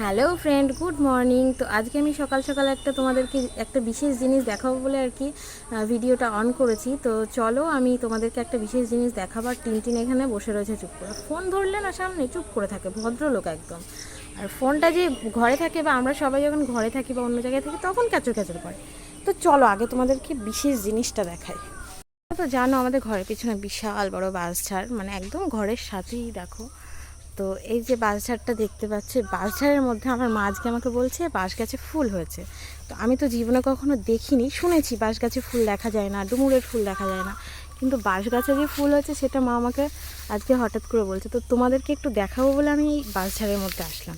Hello friend, good morning. তো আজকে আমি সকাল সকাল একটা তোমাদেরকে একটা বিশেষ জিনিস দেখাবো বলে আর কি ভিডিওটা অন করেছি। তো চলো আমি তোমাদেরকে একটা বিশেষ জিনিস দেখাবার টিনটিন এখানে বসে রয়েছে, চুপ করে। ফোন ধরলে না সামনে চুপ করে থাকে, ভদ্রলোক একদম। আর ফোনটা যে ঘরে থাকে বা আমরা সবাই যখন ঘরে থাকি বা অন্য জায়গায় থাকি, তখন ক্যাচর ক্যাচর করে। তো চলো আগে তোমাদেরকে বিশেষ জিনিসটা দেখাই। তো জানো আমাদের ঘরের পিছনে বিশাল বড় বাস ছাড় মানে একদম ঘরের সাথেই দেখো। তো এই যে বাঁশঝাড়টা দেখতে পাচ্ছি বাঁশঝাড়ের মধ্যে আমার মা আজকে আমাকে বলছে বাঁশ গাছে ফুল হয়েছে। তো আমি তো জীবনে কখনো দেখিনি, শুনেছি বাঁশ গাছে ফুল দেখা যায় না ডুমুরের ফুল দেখা যায় না। কিন্তু বাঁশ গাছে যে ফুল হয়েছে, সেটা মা আমাকে আজকে হঠাৎ করে বলছে। তো তোমাদেরকে একটু দেখাবো বলে আমি এই বাঁশঝাড়ের মধ্যে আসলাম।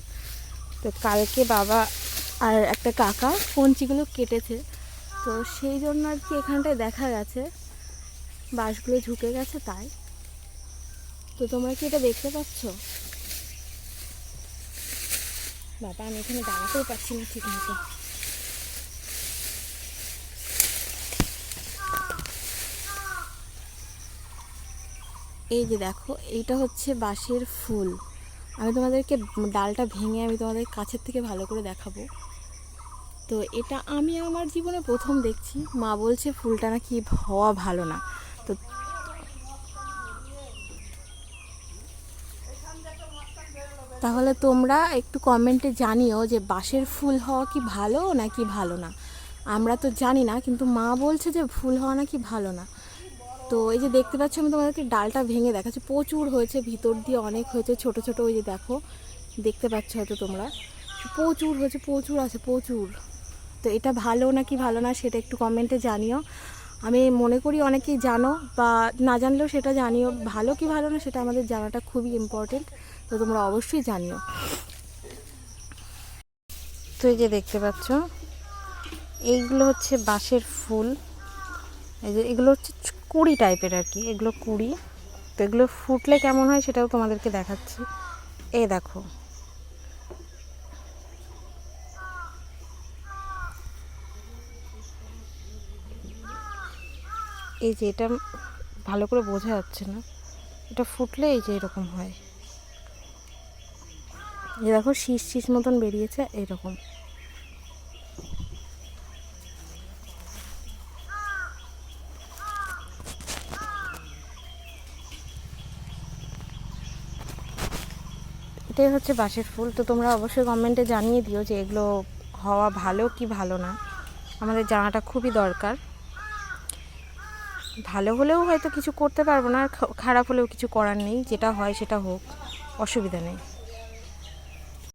তো কালকে বাবা আর একটা কাকা কঞ্চিগুলো কেটেছে। তো সেই জন্য আর কি এখানটায় দেখা গেছে। বাঁশগুলো ঝুঁকে গেছে তাই। তো তোমরা কি এটা দেখতে পাচ্ছ? বাবা, আমি এখানে দাঁড়াতেও পারছি না ঠিক মতো। এই যে দেখো, এইটা হচ্ছে বাঁশের ফুল। আমি তোমাদেরকে ডালটা ভেঙে আমি তোমাদের কাছের থেকে ভালো করে দেখাবো। তো এটা আমি আমার জীবনে প্রথম দেখছি। মা বলছে, ফুলটা নাকি হওয়া ভালো না। তো তাহলে তোমরা একটু কমেন্টে জানিও যে বাঁশের ফুল হওয়া কি ভালো নাকি ভালো না। আমরা তো জানি না, কিন্তু মা বলছে যে ফুল হওয়া নাকি ভালো না। তো এই যে দেখতে পাচ্ছ আমি তোমাদেরকে ডালটা ভেঙে দেখাচ্ছি। প্রচুর হয়েছে, ভিতর দিয়ে অনেক হয়েছে, ছোট ছোট ওই যে দেখো, দেখতে পাচ্ছ হয়তো তোমরা। প্রচুর হয়েছে, প্রচুর আছে, প্রচুর। তো এটা ভালো নাকি ভালো না সেটা একটু কমেন্টে জানিও। আমি মনে করি অনেকেই জানো বা না জানলেও সেটা জানিও, ভালো কি ভালো না সেটা আমাদের জানাটা খুবই ইম্পর্টেন্ট তো তোমরা অবশ্যই জানিও। তো এই যে দেখতে পাচ্ছ, এইগুলো হচ্ছে বাঁশের ফুল, এই যে এগুলো হচ্ছে কুড়ি টাইপের আর কি, এগুলো কুড়ি, তো এগুলো ফুটলে কেমন হয় সেটাও তোমাদেরকে দেখাচ্ছি। এ দেখো এই যে এটা ভালো করে বোঝা যাচ্ছে না। এটা ফুটলে এই যে এরকম হয়। এই দেখো শীষ শীষ মতন বেরিয়েছে, এরকম। এটাই হচ্ছে বাঁশের ফুল। তো তোমরা অবশ্যই কমেন্টে জানিয়ে দিও যে এগুলো হওয়া ভালো কি ভালো না। আমাদের জানাটা খুবই দরকার। ভালো হলেও হয়তো কিছু করতে পারব না আর খারাপ হলেও কিছু করার নেই, যেটা হয় সেটা হোক, অসুবিধা নেই।